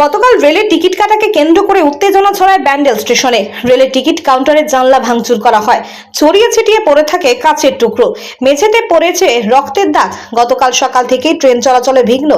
গতকাল রেলের টিকিট কাটাকে কেন্দ্র করে উত্তেজনা ছড়ায় ব্যান্ডেল স্টেশনে। রেলের টিকিট কাউন্টারের জানলা ভাঙচুর করা হয়। ছড়িয়ে ছিটিয়ে পড়ে থাকে কাচের টুকরো। মেঝেতে পড়েছে রক্তের দাগ। গতকাল সকাল থেকেই ট্রেন চলাচলে বিঘ্ন।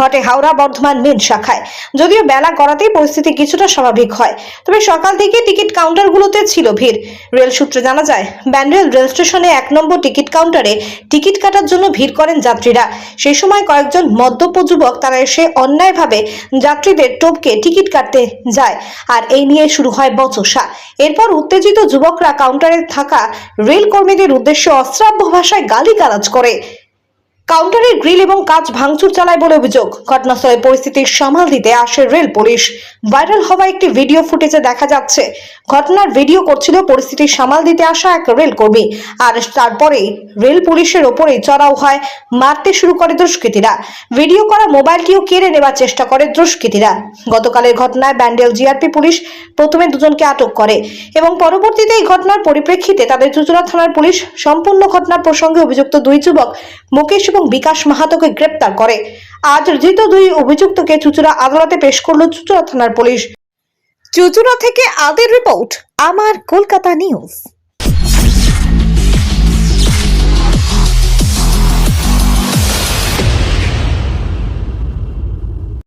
ঘটে হাওড়া বর্ধমান মেন শাখায়। যদিও বেলা গড়াতেই পরিস্থিতি কিছুটা স্বাভাবিক হয়। তবে সকাল থেকে টিকিট কাউন্টারগুলোতে ছিল ভিড়। রেল সূত্রে জানা যায়, ব্যান্ডেল রেল স্টেশনে এক নম্বর টিকিট কাউন্টারে টিকিট কাটার জন্য ভিড় করেন যাত্রীরা। সেই সময় কয়েকজন মদ্যপ যুবক তারা এসে অন্যায়ভাবে যাত্রীদের টোপকে টিকিট কাটতে যায়। আর এই নিয়ে শুরু হয় বচসা। এরপর উত্তেজিত যুবকরা কাউন্টারে থাকা রেল কর্মীদের উদ্দেশ্যে অশ্রাব্য ভাষায় গালিগালাজ করে। কাউন্টারের গ্রিল এবং কাজ ভাঙচুর চালায় বলে অভিযোগ। ঘটনাস্থলে পরিস্থিতি সামাল দিতে আসে রেল পুলিশ। ভাইরাল হওয়া একটি ভিডিও ফুটেজে দেখা যাচ্ছে। ঘটনার ভিডিও করছিল পরিস্থিতি সামাল দিতে আসা এক রেল কর্মী। আর তারপরে রেল পুলিশের ওপরে চড়াও হয়, মারতে শুরু করে দুষ্কৃতীরা। ভিডিও করা মোবাইলটিও কেড়ে নেবার চেষ্টা করে দুষ্কৃতীরা। গতকালের ঘটনায় ব্যান্ডেল জিআরপি পুলিশ প্রথমে দুজনকে আটক করে এবং পরবর্তীতে এই ঘটনার পরিপ্রেক্ষিতে তাদের চুচুড়া থানার পুলিশ সম্পূর্ণ ঘটনার প্রসঙ্গে অভিযুক্ত দুই যুবক মুকেশ এবং বিকাশ মাহাতোকে গ্রেপ্তার করে। আজ ধৃত দুই অভিযুক্তকে চুচুড়া আদালতে পেশ করল চুচুড়া থানার পুলিশ। চুচুড়া থেকে আদের রিপোর্ট, আমার কলকাতা নিউজ।